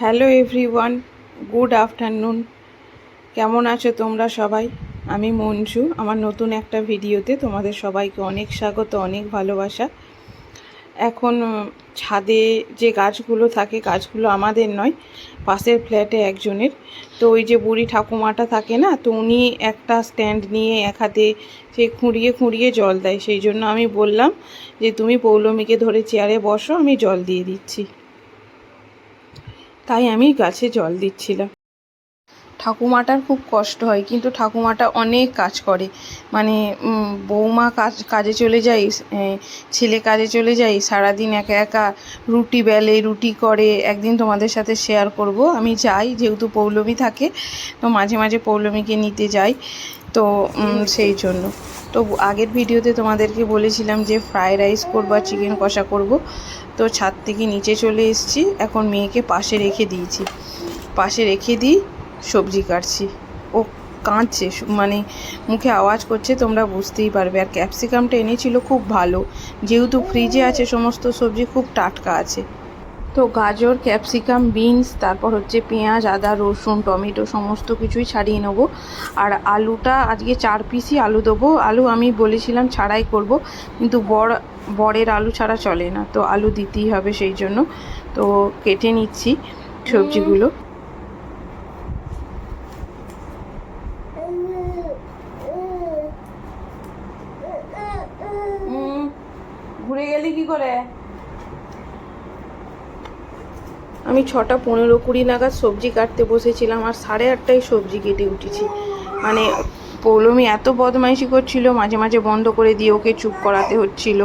Hello everyone, good afternoon. কেমন আছো তোমরা সবাই? আমি মঞ্জু, আমার নতুন একটা ভিডিওতে তোমাদের সবাইকে অনেক স্বাগত, অনেক ভালোবাসা। এখন ছাদে যে গাছগুলো থাকে, গাছগুলো আমাদের নয়, পাশের ফ্ল্যাটে একজনের। তো ওই যে বুড়ি ঠাকুমাটা থাকে না, তো উনি একটা স্ট্যান্ড নিয়ে এক হাতে সে খুঁড়িয়ে খুঁড়িয়ে জল দেয়। সেই জন্য আমি বললাম যে, তুমি পৌলমীকে ধরে চেয়ারে বসো, আমি জল দিয়ে দিচ্ছি। তাই আমি গাছে জল দিচ্ছিলাম। ঠাকুমাটার খুব কষ্ট হয় কিন্তু ঠাকুমাটা অনেক কাজ করে। মানে বৌমা কাজ কাজে চলে যায় ছেলে কাজে চলে যায় সারাদিন একা একা রুটি বেলে রুটি করে একদিন তোমাদের সাথে শেয়ার করব। আমি যাই যেহেতু পৌলমী থাকে তো মাঝে মাঝে পৌলমীকে নিতে যাই তো সেই জন্য। তো আগের ভিডিওতে তোমাদেরকে বলেছিলাম যে ফ্রাইড রাইস করব আর চিকেন কষা করব। তো ছাদ থেকে নিচে চলে এসেছি, এখন মেয়েকে পাশে রেখে দিয়েছি। পাশে রেখে দিই, সবজি কাটছি। ও কাঁদছে মানে মুখে আওয়াজ করছে, তোমরা বুঝতেই পারবে। আর ক্যাপসিকামটা এনেছিল খুব ভালো। যেহেতু ফ্রিজে আছে, সমস্ত সবজি খুব টাটকা আছে। তো গাজর, ক্যাপসিকাম, বিনস, তারপর হচ্ছে পেঁয়াজ, আদা, রসুন, টমেটো, সমস্ত কিছুই ছাড়িয়ে নেব। আর আলুটা আজকে চার পিসই আলু দেবো। আলু আমি বলেছিলাম ছাড়াই করব, কিন্তু বড় বড়ের আলু ছাড়া চলে না। তো আলু দিতেই হবে সেই জন্য। তো কেটে নিচ্ছি সবজিগুলো। ঘুরে গেলি কি করে? আমি ছটা পনেরো কুড়ি নাগাদ সবজি কাটতে বসেছিলাম আর সাড়ে আটটায় সবজি কেটে উঠেছি। মানে পৌলমি এত বদমাইশি করছিল, মাঝে মাঝে বন্ধ করে দিয়ে ওকে চুপ করাতে হচ্ছিল।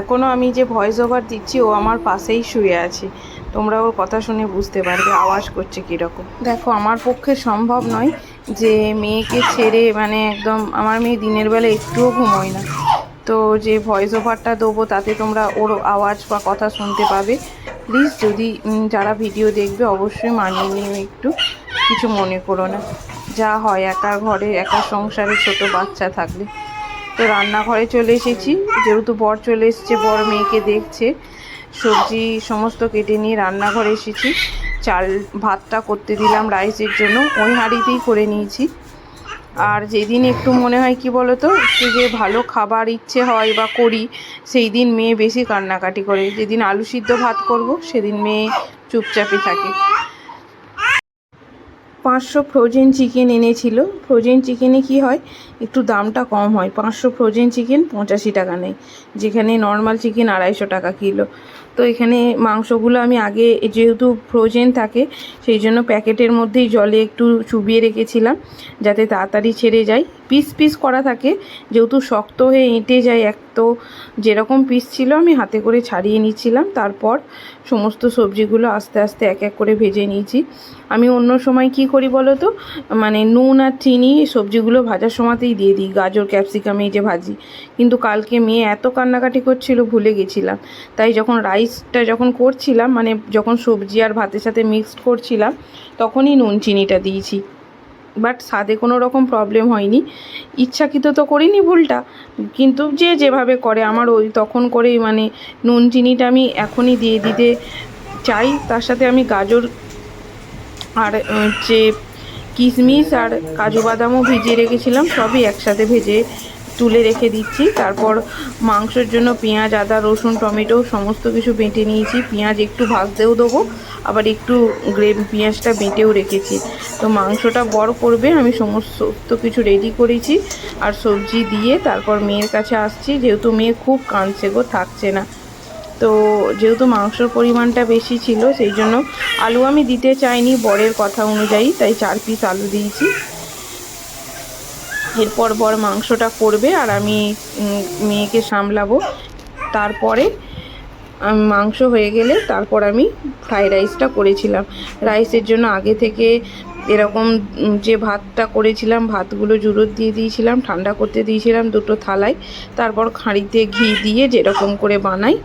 এখনও আমি যে ভয়েস ওভার দিচ্ছি, ও আমার পাশেই শুয়ে আছে। তোমরা ওর কথা শুনে বুঝতে পারবে আওয়াজ করছে কীরকম। দেখো, আমার পক্ষে সম্ভব নয় যে মেয়েকে ছেড়ে মানে একদম আমার মেয়ে দিনের বেলা একটুও ঘুমোয় না। তো যে ভয়েস ওভারটা দেবো, তাতে তোমরা ওর আওয়াজ বা কথা শুনতে পাবে। প্লিজ যদি যারা ভিডিও দেখবে, অবশ্যই মানিয়ে নিও একটু। কিছু মনে করো না। যা হয়, একা ঘরে, একা সংসারে ছোট বাচ্চা থাকলে। তো রান্নাঘরে চলে এসেছি। যেহেতু বর চলে এসেছে, বর মেয়েকে দেখছে। সবজি সমস্ত কেটে নিয়ে রান্নাঘরে এসেছি। চাল ভাতটা করতে দিলাম রাইসের জন্য। ওই হাঁড়িতেই করে নিয়েছি। আর যেদিন একটু মনে হয়, কি বলতো, একটু যে ভালো খাবার ইচ্ছে হয় বা করি সেই দিন মেয়ে বেশি কান্নাকাটি করে। যেদিন আলু সিদ্ধ ভাত করব, সেদিন মেয়ে চুপচাপই থাকে। পাঁচশো ফ্রোজেন চিকেন এনেছিল। ফ্রোজেন চিকেনে কি হয়, একটু দামটা কম হয়। পাঁচশো ফ্রোজেন চিকেন পঁচাশি টাকা নেয়। যেখানে নর্মাল চিকেন আড়াইশো টাকা কিলো। তো এখানে মাংসগুলো আমি আগে যেহেতু ফ্রোজেন থাকে, সেই জন্য প্যাকেটের মধ্যেই জলে একটু চুবিয়ে রেখেছিলাম, যাতে তাড়াতাড়ি ছেড়ে যায়। পিস পিস করা থাকে, যেহেতু শক্ত হয়ে এঁটে যায় এক, তো যেরকম পিস ছিল আমি হাতে করে ছাড়িয়ে নিচ্ছিলাম। তারপর সমস্ত সবজিগুলো আস্তে আস্তে এক এক করে ভেজে নিয়েছি। আমি অন্য সময় কি করি বলো তো? মানে নুন আর চিনি সবজিগুলো ভাজার সময়তেই দিয়ে দিই, গাজর, ক্যাপসিকাম এই যে ভাজি। কিন্তু কালকে মেয়ে এত কান্নাকাটি করছিল, ভুলে গেছিলাম। তাই যখন রাইসটা যখন করছিলাম মানে যখন সবজি আর ভাতের সাথে মিক্সড করছিলাম, তখনই নুন চিনিটা দিয়েছি। বাট স্বাদে কোনো রকম প্রবলেম হয়নি। ইচ্ছাকৃত তো করিনি ভুলটা, কিন্তু যে যেভাবে করে আমার ওই তখন করেই মানে নুন চিনিটা আমি এখনই দিয়ে দিতে চাই। তার সাথে আমি গাজর আর যে কিশমিশ আর কাজু বাদামও ভিজিয়ে রেখেছিলাম, সবই একসাথে ভেজে তুলে রেখে দিচ্ছি। তারপর মাংসের জন্য পেঁয়াজ, আদা, রসুন, টমেটো সমস্ত কিছু বেটে নিয়েছি। পেঁয়াজ একটু ভাজতেও দেবো, আবার একটু গ্রেভি পেঁয়াজটা বেটেও রেখেছি। তো মাংসটা বড় করবে, আমি সমস্ত কিছু রেডি করেছি। আর সবজি দিয়ে তারপর মেয়ের কাছে আসছি, যেহেতু মেয়ে খুব কাঁদছে গো, থাকছে না। তো যেহেতু মাংসর পরিমাণটা বেশি ছিল, সেই জন্য আলু আমি দিতে চাইনি বরের কথা অনুযায়ী, তাই চার পিস আলু দিয়েছি। এরপর বর মাংসটা করবে আর আমি মেয়েকে সামলাবো। তারপরে মাংস হয়ে গেলে তারপর আমি ফ্রাইড রাইসটা করেছিলাম। রাইসের জন্য আগে থেকে এরকম যে ভাতটা করেছিলাম, ভাতগুলো জুড়োত দিয়ে দিয়েছিলাম, ঠান্ডা করতে দিয়েছিলাম দুটো থালায়। তারপর খাঁড়িতে ঘি দিয়ে যেরকম করে বানাই,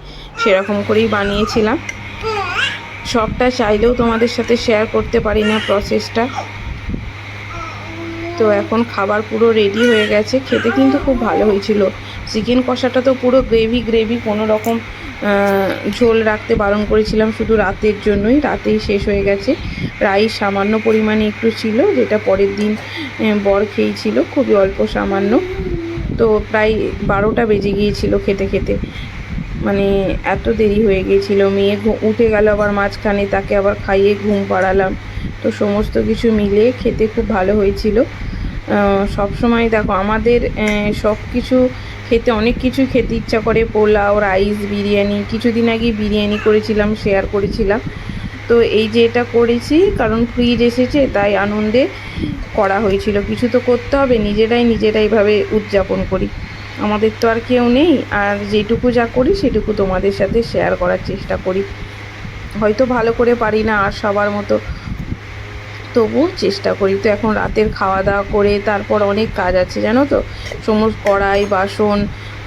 সেরকম করেই বানিয়েছিলাম। সবটা চাইলেও তোমাদের সাথে শেয়ার করতে পারি না প্রসেসটা তো এখন খাবার পুরো রেডি হয়ে গেছে। খেতে কিন্তু খুব ভালো হয়েছিল। চিকেন কষাটা তো পুরো গ্রেভি গ্রেভি কোনো রকম ঝোল রাখতে বারণ করেছিলাম শুধু রাতের জন্যই। রাতেই শেষ হয়ে গেছে। রাইস সামান্য পরিমাণে একটু ছিল, যেটা পরের দিন বর খেয়েছিল। খুবই অল্প সামান্য। তো প্রায় বারোটা বেজে গিয়েছিল খেতে খেতে। মানে এত দেরি হয়ে গিয়েছিল মেয়ে উঠে গেল আবার মাঝখানে, তাকে আবার খাইয়ে ঘুম পাড়ালাম। তো সমস্ত কিছু মিলে খেতে খুব ভালো হয়েছিল। সব সময় দেখো আমাদের সব কিছু খেতে অনেক কিছু খেতে ইচ্ছা করে, পোলাও, রাইস, বিরিয়ানি, কিছুদিন আগে বিরিয়ানি করেছিলাম শেয়ার করেছিলাম। তো এই যে এটা করেছি, কারণ ফ্রিজ এসেছে, তাই আনন্দে করা হয়েছিল। কিছু তো করতে হবে, নিজেরাই নিজেরাই ভাবে উদযাপন করি। আমাদের তো আর কেউ নেই, আর যেটুকু যা করি সেটুকু তোমাদের সাথে শেয়ার করার চেষ্টা করি। হয়তো ভালো করে পারি না আর সবার মতো, তবুও চেষ্টা করি। তো এখন রাতের খাওয়া দাওয়া করে তারপর অনেক কাজ আছে, জানো তো? সমস্ত কড়াই, বাসন,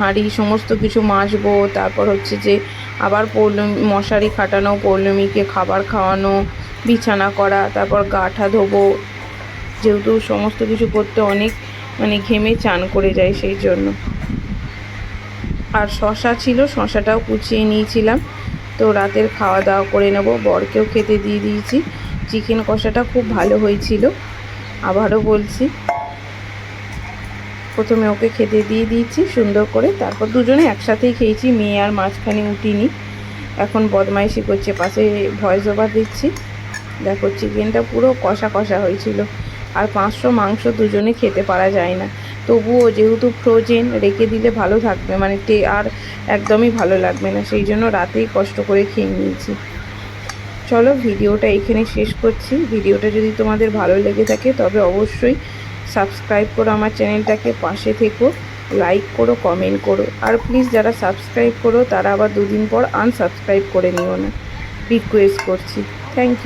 হাঁড়ি, সমস্ত কিছু মাজবো। তারপর হচ্ছে যে আবার পৌর্ণমী মশারি খাটানো পৌর্ণমীকে খাবার খাওয়ানো, বিছানা করা, তারপর গাঠা ধোবো। যেহেতু সমস্ত কিছু করতে অনেক মানে ঘেমে চান করে যায় সেই জন্য। আর শশা ছিল, শশাটাও কুচিয়ে নিয়েছিলাম। তো রাতের খাওয়া দাওয়া করে নেব। বরকেও খেতে দিয়ে দিয়েছি। চিকেন কষাটা খুব ভালো হয়েছিল। আবারও বলছি, প্রথমে ওকে খেতে দিয়ে দিয়েছি সুন্দর করে। তারপর দুজনে একসাথেই খেয়েছি, মেয়ে আর মাঝখানে উঠিনি। এখন বদমাইশি করছে, পাশে ভয়েস ওভার দিচ্ছি। দেখো, চিকেনটা পুরো কষা কষা হয়েছিল। আর পাঁচশো মাংস দুজনে খেতে পারা যায় না। তবুও যেহেতু ফ্রোজেন রেখে দিলে ভালো থাকবে। মানে টে আর একদমই ভালো লাগবে না। সেই জন্য রাতেই কষ্ট করে খেয়ে নিয়েছি। চলো, ভিডিওটা এখানে শেষ করছি। ভিডিওটা যদি তোমাদের ভালো লেগে থাকে, তবে অবশ্যই সাবস্ক্রাইব করো আমার চ্যানেলটাকে, পাশে থেকো লাইক করো কমেন্ট করো। আর প্লিজ যারা সাবস্ক্রাইব করো, তারা আবার দুদিন পর আনসাবস্ক্রাইব করে নিও না। রিকোয়েস্ট করছি। Thank you